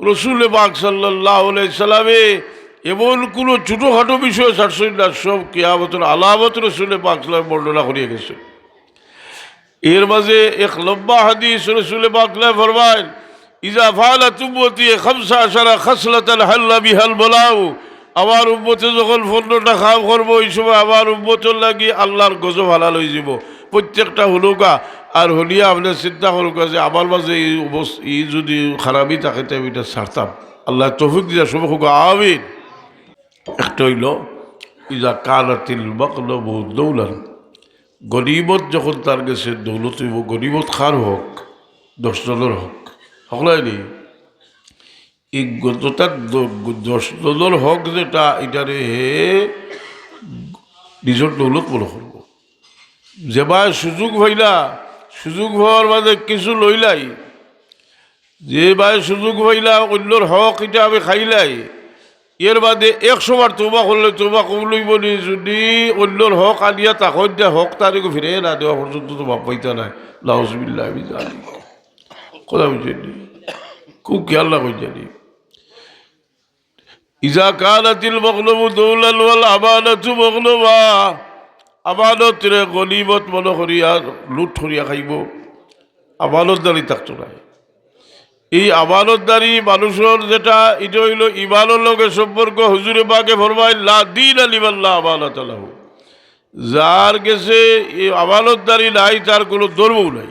রসুল বাক সাল্লাহ সাল্লামে এমন কোনো ছোটোখাটো বিষয় ছাড়ছেন সব কেয়ামতের আলামত রসুল পাক সাল্লাম বর্ণনা করিয়ে গেছে। এর মাঝে এক লম্বা হাদিস রসুল পাকলা ফরমায় ইজা ফালা তুমতি খামসা আশারা খাসলাতাল হাল্লা বিহাল বলাও আমার উম্মতে যখন পনেরোটা খাম করব এই সময় আমার উম্মতর লাগি আল্লাহর গজব হালাল হয়ে যাব প্রত্যেকটা হলুকা আর হলিয়া আপনার চিন্তা করুকা যে আমার মাঝে এই ই যদি খারাপই থাকে তাই আমি এটা ছাড়তাম। আল্লাহ তফিক দিয়া সব হোক আমিন। একটা হইল, ইজা কালাতিল মকল বহু দৌলান। গরিবত যখন তার গেছে দৌলত হইব গরিবত খার হোক, দশ জনের হোক সকলাই নেই এই গতটার দশ জনের হক যেটা, এটারে হে, নিজের দৌলত মনে করব। যেবা সুযোগ হইলা, সুযোগ হওয়ার মাঝে কিছু লইলাই। যে বাই সুযোগ হইলা, অন্যর হক এটা আমি খাইলাই। এর বাদে একশো বার তোমা করলে তোমা কমলইব নি, যদি অন্যর হক আনিয়া তাকত দিয়া হক তারিখ ফিরে না দেওয়া পর্যন্ত তো বাপ পাইতা নাই। লাউজবিল্লা আমি জানি কথা বুঝেনি খুব খেয়াল না। জানি ইজা কানাতিল মগলবু দৌলাল আমানাতু মগলবা। আমানত রে গনিমত মনে করিয়া লুট করিয়া খাইব। আমানত দাঁড়ি থাকতো নাই এই আমানতদারি মানুষের যেটা, এটা হইল ইমানের লগে সম্পর্ক। হুজুরে বাগে ফরমাই লা দিন আলিমাল্লাহ আমানত আল্লাহ যার গেছে এই আমানতদারি নাই, তার কোনো ধর্মও নাই।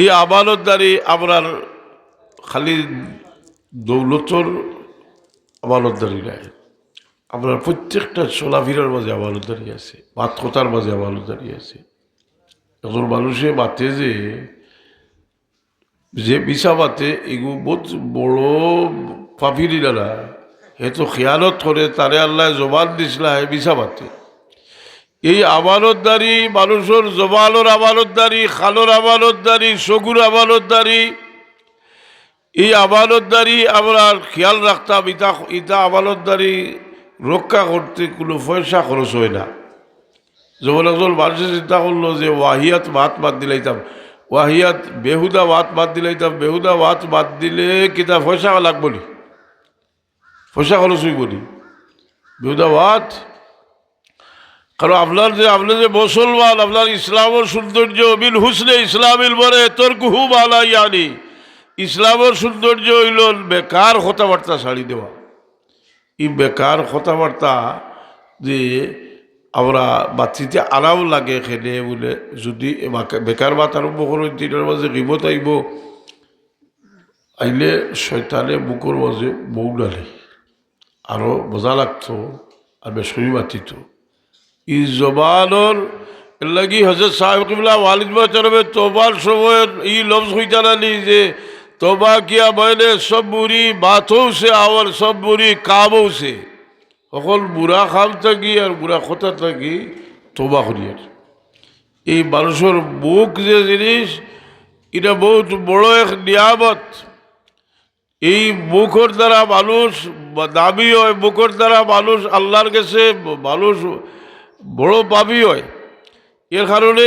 এই আমানতদারি আপনার খালি দৌলতর আমানতদারি নাই। আপনার প্রত্যেকটা চলাফেরার মাঝে আমানতদারি আছে কথার মাঝে আমানতদারি আছে। এখন মানুষে মাতে যে যে বিচাবাতে এগু বহুত বড় পাফিরি দাদা হে তো খেয়ালত করে তারে আল্লাহ জবান দিছিলা, হে বিচাবাতে এই আমানতদারি মানুষের জবানোর আমানতদারি খালোর আমানতদারি সগুর আমানতদারি এই আমানতদারি আমরা খেয়াল রাখতাম, ইতা ইতা আমানতদারি রক্ষা করতে কোনো পয়সা খরচ হয় না। যখন একজন মানুষের চিন্তা করল যে ওয়াহিয়াত ভাত বাদ দিলাইতাম ওয়াহিয়াত বেহুদা ভাত বাদ দিলাইতাম বেহুদা ভাত বাদ দিলে কিতা পয়সা লাগবো নি? পয়সা খরচ হইব নি? বেহুদা ভাত কারণ আপনার যে আপনার যে মুসলমান, আপনার ইসলামের সৌন্দর্য বিল হুসনে ইসলামিল বলে তোর কুহু বালা ইয়ানি ইসলামের সৌন্দর্য হইল বেকার কথাবার্তা ছাড়ি দেওয়া। এই বেকার কথাবার্তা যে আমরা বাচ্চিতে আরাম লাগে খেলে বলে যদি বাকে- বেকার বাত আরম্ভ করো, দিনের মাঝে রিমত আইব। আইলে শয়তানে বুকুর মাঝে বউ ডালে আরও মজা লাগতো, আর বেসরি বাতিত। ই জবানর লাগি হজরত সাহেব কিবলা ওয়ালিদ চরবে তোবার সময় ই লফজ হইতানালি যে তোবা কিয়া বয়নে সব বুড়ি বাথও সে, আওয়ার সব বুড়ি কাবও সে। সকল বুড়া খাম থাকি আর বুড়া কথা থাকি তোবা করিয়ার। এই মানুষের বুক যে জিনিস, এটা বহুত বড় এক নিয়ামত। এই মুখর দ্বারা মানুষ দাবি হয় মুখর দ্বারা মানুষ আল্লাহর কাছে মানুষ বড় পাবি হয়। এর কারণে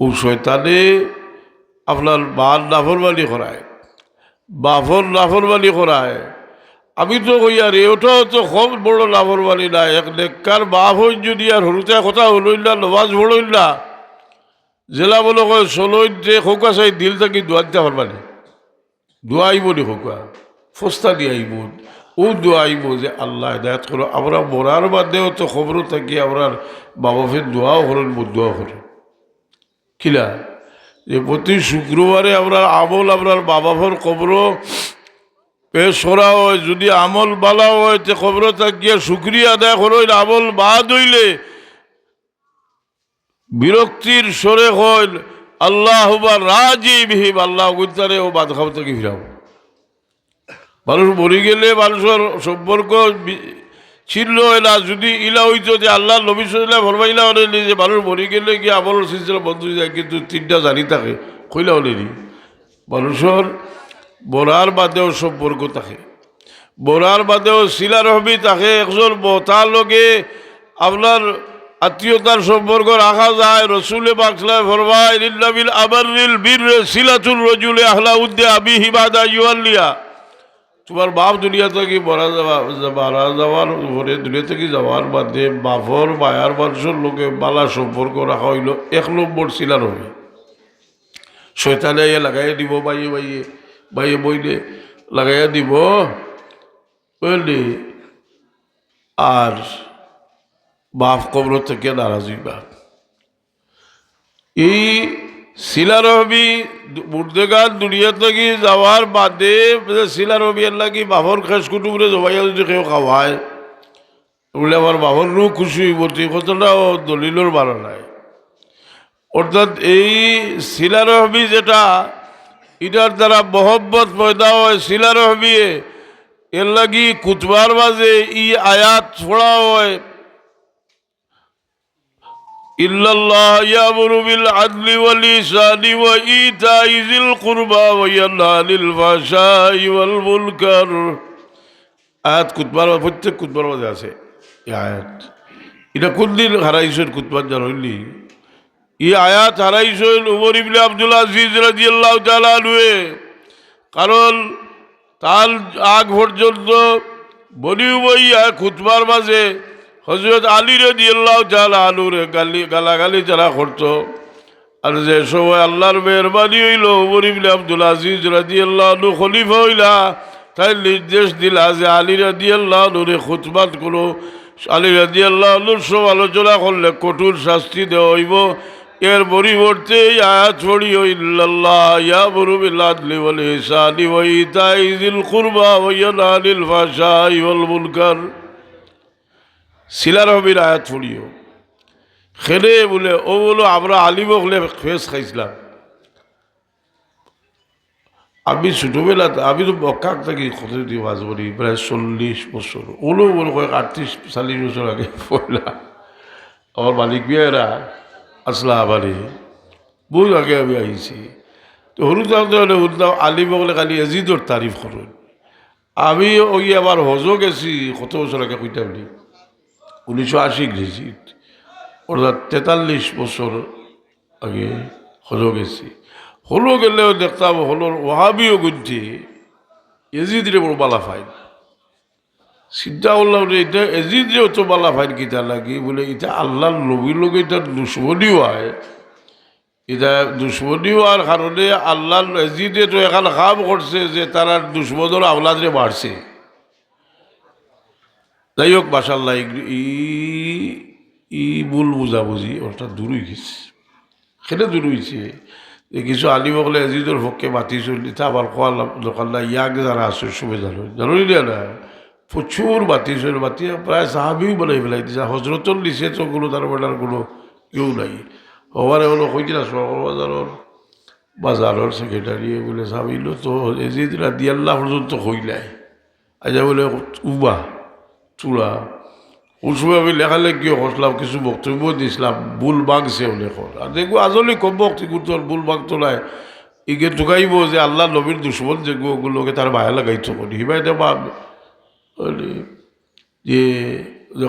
ও শয়তানে আপনার মার নাফরমানি করায় বাফর লাফরবানি করায়। আমি তো কই আর ওটাও তো খুব বড় লাফরবানি না। এক নেককার বাপ হই যদি আর হরুতে কথা হলইল না, নমাজ পড়ইল না। জেলা বলে কয় চলই যে খোকা চাই দিল থাকি দোয়া দিতে পারবানি দোয়া আইব নি খোকা ফস্তা দিয়ে আইব। ও দোয়া আইব যে আল্লাহ হেদায়ত করো। আমরা মরার বাদেও তো খবরও থাকি আমরা বাবা ফের দোয়াও করেন দোয়া করেন। কিলা? যে প্রতি শুক্রবারে আমরা আমল আপনার বাবা ভর কবর পেশ করা হয়, যদি আমল বালা হয়, তে খবর থাকিয়া শুক্রিয়া আদায় করইল আমল বাদ হইলে বিরক্তির সরে হইল আল্লাহ রাজি বিহিম আল্লাহ গুতারে ও বাদ খাও থেকে ফিরাও। মানুষ মরে গেলে মানুষের সম্পর্ক হয় না যদি ইলা হইতো যে আল্লাহ নবী সাল্লাহ ফরমাইলা হলেনি যে মানুষ মরে গেলে কি আমল সিলসিলা বন্ধ হয়ে যায়, কিন্তু তিনটা জানি থাকে, কইলা হলেনি। মানুষের বরার বাদেও সম্পর্ক থাকে বরার বাদেও শিলার হবি তাকে একজন বতার লগে আপনার আত্মীয়তার সম্পর্ক রাখা যায়, রসুলে বাকসলায় ফরমায় নিল্লাবিল আবারিল বীর শিলাতুল রজুলে আহলা উদ্দে আবি হিবাদা ইউয়াল্লিয়া। তোমার বাপ দুনিয়া থেকে মারা যাওয়া, মারা যাওয়ার পরে দুনিয়া থেকে যাওয়ার বাদে বাপর, মায়ার মানুষের লোকে বালা সম্পর্ক রাখা হইল। এক নম্বর শিলার হবে শৈতানে লাগাইয়া দিব, বাইয়ে বাইয়ে বাইয়ে বইলে লাগাইয়া দিব। বুঝলি? আর বাপ কবর থেকে নারাজ হইবা। এই শিলার হবি মুর্দেগান দুনিয়া থেকে যাওয়ার বাদে শিলার হবি এর লাগি বাবর খেস কুটুমরে জবাইয়া যদি কেউ খাওয়ায়। বলে আমার বাবর রু খুশি হইব তুই কতটাও দলিলর বাড়া নাই। অর্থাৎ এই শিলার হবি যেটা, এটার দ্বারা মহব্বত পয়দা হয় শিলার হবি এর লাগি কুতবার মাঝে ই আয়াত ছোড়া হয়। إلا الله يأمر بالعدل والإحسان وإيتاء ذي القربى وينهى عن الفحشاء والمنكر আয়াত কুতবার প্রত্যেক কুতবার মধ্যে আছে এই আয়াত এটা কোন দিন হারাইছেন কুতবার জান হইলি এই আয়াত হারাইছেন উমর ইবনে আব্দুল আজিজ রাদিয়াল্লাহু তাআলা আনহু কারণ তার আগ পর্যন্ত বনি উমাইয়া খুতবার মাঝে হজরত আলী আল্লাহ জাল আলুরে গালি, গালাগালি যারা করতো, আর যে সময় আল্লাহর মেহরবানি হইল মরিবলে আব্দুল আজিজ রাজি আল্লাহ নু খলিফা হইলা, তাই নির্দেশ দিলা যে আলী রাজি আল্লাহ নুরে খুতবাত কোনো আলী রাজি আল্লাহ নুর সব আলোচনা করলে কঠোর শাস্তি দেওয়া হইব। এর পরিবর্তে আয়াত ছড়িও ইয়া আনিল ফাহশাই ওয়াল মুনকার। শিলার হবির আয়াত ছড়িও খেলে বলে, ও বলো, আমরা আলিম হলে ফেস খাইছিলাম। আমি ছোটোবেলাতে, আমি তো বকাক থাকি কত মাছ বলি, প্রায় চল্লিশ বছর। ওলো বলো, কয়েক আটত্রিশ, চাল্লিশ বছর আগে পড়লা আমার মালিক বিয়েরা আসলা আবারে বহু আগে আমি আহিছি তো সৰু হলে শুনতাম আলিম বলে খালি এজিদর তারিফ করুন। আমি ওই আবার হজো গেছি, কত বছর আগে বলি উনিশশো আশি গ্রেজিট অর্থাৎ তেতাল্লিশ বছর আগে হলো গেছি। হলো গেলেও দেখতাম হলোর ওহাবিও গুনছে এজিদরে বড় বালা ফাইন চিন্তা করলাম যে এটা এজিদরে অত বালা ফাইন কিতা লাগি? বলে, এটা আল্লাহর নবীর লোক এটা দুশ্মনীও হয়। এটা দুশ্মনী হওয়ার কারণে আল্লাহ এজিদে তো এখন কাম করছে যে তারা দুশ্মনের আওলাদরে মারছে যাই হোক মাসাল্লাহ ই ই ভুল বুঝাবুঝি, অর্থাৎ দূর হয়ে গেছে সেটা দূর হয়েছে কিছু আলিম বলে এজিদর পক্ষে মাতি চলি তা আবার কোয়াল দোকানদার ইয়াক যারা আছে সুবে জানো। জানো না প্রচুর বাতি চল বাতি প্রায় সাহাবিও বলে ফেলাই দিছে, হজরতর দিছে তো কোনো তার বেটার কোনো কেউ নাই। হবারে হলো কই কইছিল বাজারের বাজারের সেক্রেটারি বলে সাবিল তো এজিদরা দিয়াল্লাহ পর্যন্ত হইলাই আজ বলে উবা চূড়া সময় আমি লেখালেখি করলাম কিছু বক্তব্য দিছিলাম ভুল বাগছে লেখর আর দেখব আজলি কম বক্তব্য ভুল বাগ তোলায় ইগে ঢুকাইব যে আল্লাহ নবীর দুশ্মন যেগুলো ওগুলোকে তার মায়া লাগাইতো করি হিবাই দেবা যে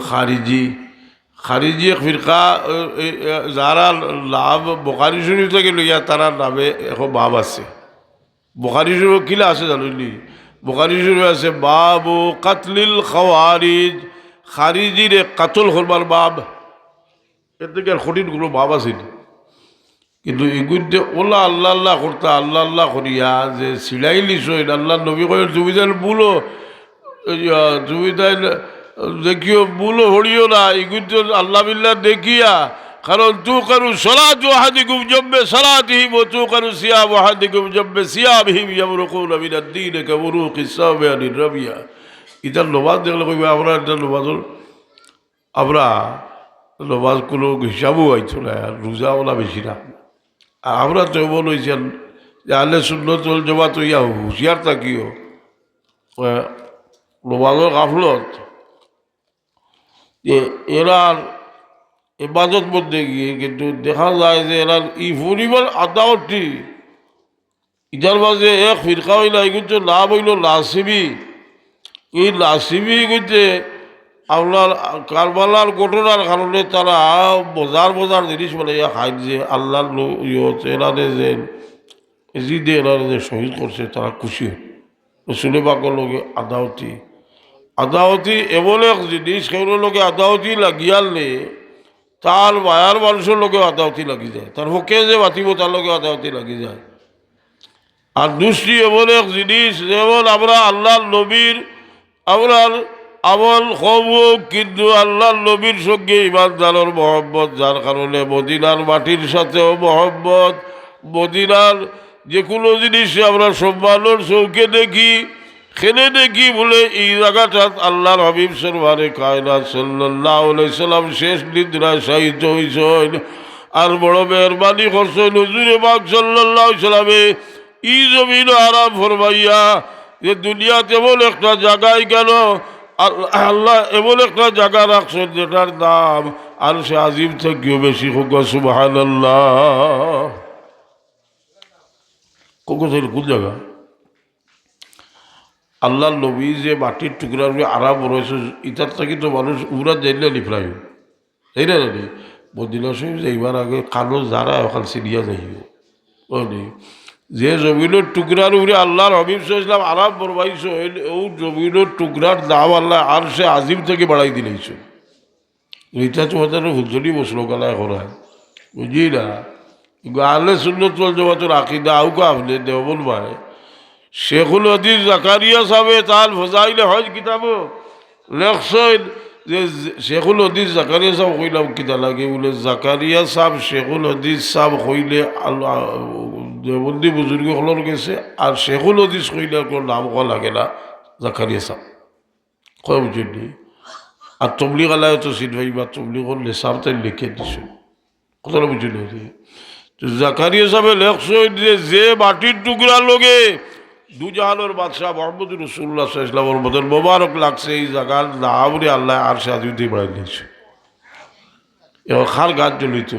খারিজি খারিজি ফিরকা যারা লাভ বোকারি শরীফ থেকে লইয়া তারা নামে এখন বাব আছে বোকারি শরীফ কিলা আছে জানি বোকারি শরীফ আছে, বাবু কাতলিল খাওয়ারিজ। খারিজিরে কাতল করবার বাব। এর থেকে আর কঠিন কোনো বাব আছে কিন্তু এগুলিতে ওলা আল্লাহ আল্লাহ করতা আল্লাহ আল্লাহ করিয়া যে সিলাই লিস আল্লাহ নবী কয়ের জমিদার বুলো জমিদার দেখিও বুলো হরিও না। এগুলিতে আল্লাহ বিল্লাহ দেখিয়া কারণ তু করু সলাত ওয়াহাদিকুম জম্বে সলাতিহিম ও তু করু সিয়াম ওয়াহাদিকুম জম্বে সিয়ামহিম ইয়ামরুকুন মিনাদ দ্বীন কামরুক ইসসামে আনির রাবিয়া ইতার নমাজ দেখলে কইবে আমরা এটা নমাজর আমরা নমাজ কোনো হিসাবও আইতো না আর রোজাওয়ালা বেশি না আর আমরা তো বলেছেন যে আলে সুন্নতল জমা তো ইয়া হুঁশিয়ার থাকিও লোবালোর গাফলত যে এরার ইবাদত মধ্যে গিয়ে কিন্তু দেখা যায় যে এরার ই পরিবার আদাওটি। ইটার মাঝে এক ফিরকা হইলা কিন্তু নাম হইল লাসিবি এই লাসিবি কিন্তু আপনার কারবালার ঘটনার কারণে তারা বজার বজার জিনিস মানে খাই যে আল্লাহর ইয়ে এরারে যে জিদে এরারে যে শহীদ করছে, তারা খুশি। পাকর লগে আদাওতি। আদাওতি এমন এক জিনিস সেগুলোর লগে আদাওতি লাগিয়ালে তার মায়ার মানুষের লগে আদাওতি লাগি যায়। তার হকে যে বাতিব তার লগে আদাওতি লাগি যায়। আর দুষ্টি এমন এক জিনিস যেমন আমরা আল্লাহর নবীর আমরার আমল হব কিন্তু আল্লাহর নবীর সঙ্গে ইমানদারের মহব্বত যার কারণে মদিনার মাটির সাথেও মহব্বত। মদিনার যে কোনো জিনিস আমরা সম্মানের চৌকে দেখি খেলে দেখি বলে, এই জায়গাটা আল্লাহর হাবিব সরবারে কায়না সাল্লাহ সাল্লাম, শেষ নিদ্রায় সাহিত্য হয়েছেন আর বড় মেহরবানি করছেন হুজুরে বাগ সাল্লাহ সাল্লামে। ই জমিন আরাম ফরমাইয়া যে দুনিয়াতে এমন একটা জায়গায় গেল আল্লাহ এমন একটা জায়গা রাখছেন যেটার নাম আর সে আজিম থেকেও বেশি হোক কোথায়, কোন জায়গা? আল্লাহর নবী যে মাটির উপরে আরাম রয়েছে ইটার থাকি তো মানুষ উড়া যাইলে লিফ্রাই তাই না জানি মদিনা শরীফ যাইবার আগে কানো যারা, এখন সিরিয়া যাইব ওই যে জমিনের টুকরার উপরে আল্লাহর হবিব ইসলাম আরাম বরবাইছ ও জমিনের টুকরার দাম আল্লাহ আর সে আজিম থেকে বাড়াই দিলেছ এটা তোমাদের হুজরি বসল গলায় করায় বুঝি না? আল্লে সুন্দর চল জমা তোর আকিদা আউকা আপনি দেবন ভাই শেখুল হদিস জাকারিয়া সাহেব তাল ফজাইলে হজ কিতাব। লেখছেন যে শেখুল হদিস জাকারিয়া সাহেব কইলাম, কিতা লাগে? বলে, জাকারিয়া সাহেব, শেখুল হদিস সাহেব কইলে আল্লাহ দেবন্দি বুজুর্গ হলর গেছে, আর শেখুল হদিস কইলে কোনো নাম কোয়া লাগে না, জাকারিয়া সাহেব। কয় বুঝলি আর তবলি গালায় তো সিট ভাই, বা তবলি করলে সাহেব তাই লিখে দিছে। কথাটা বুঝলি জাকারিয়া সাহেব লেখছেন যে যে মাটির টুকরা লোকে দুজাহানোর বাদশাহ মোহাম্মদ রসুল্লাহ ইসলামর মতন মোবারক লাগছে এই জায়গার নাম আল্লাহ আর সাজুদি বাড়াই দিয়েছে এবং খাল গাছ জ্বলিত।